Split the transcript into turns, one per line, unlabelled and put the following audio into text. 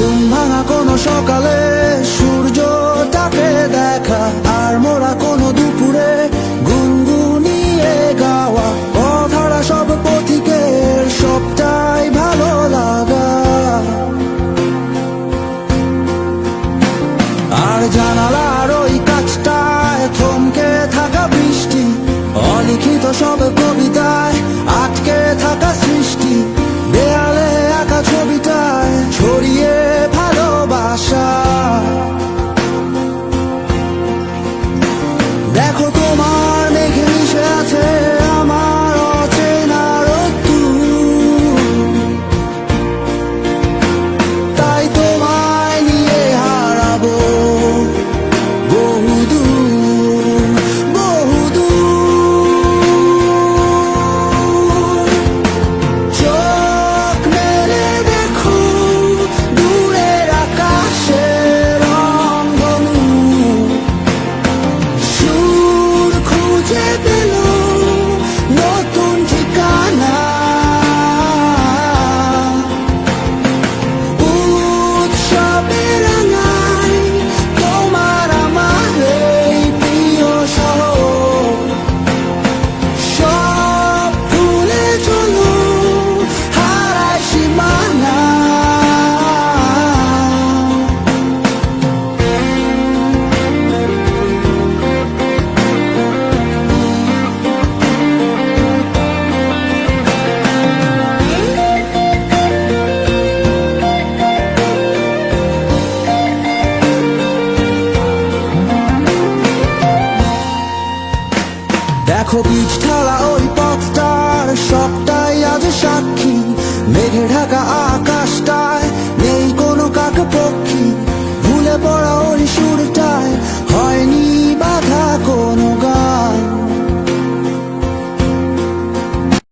ঘুম ভাঙা কোন সকালে সূর্য সূর্যটাকে together খুবই খেলা ওই পথটার সবটাই আজ সাক্ষী। মেঘে ঢাকা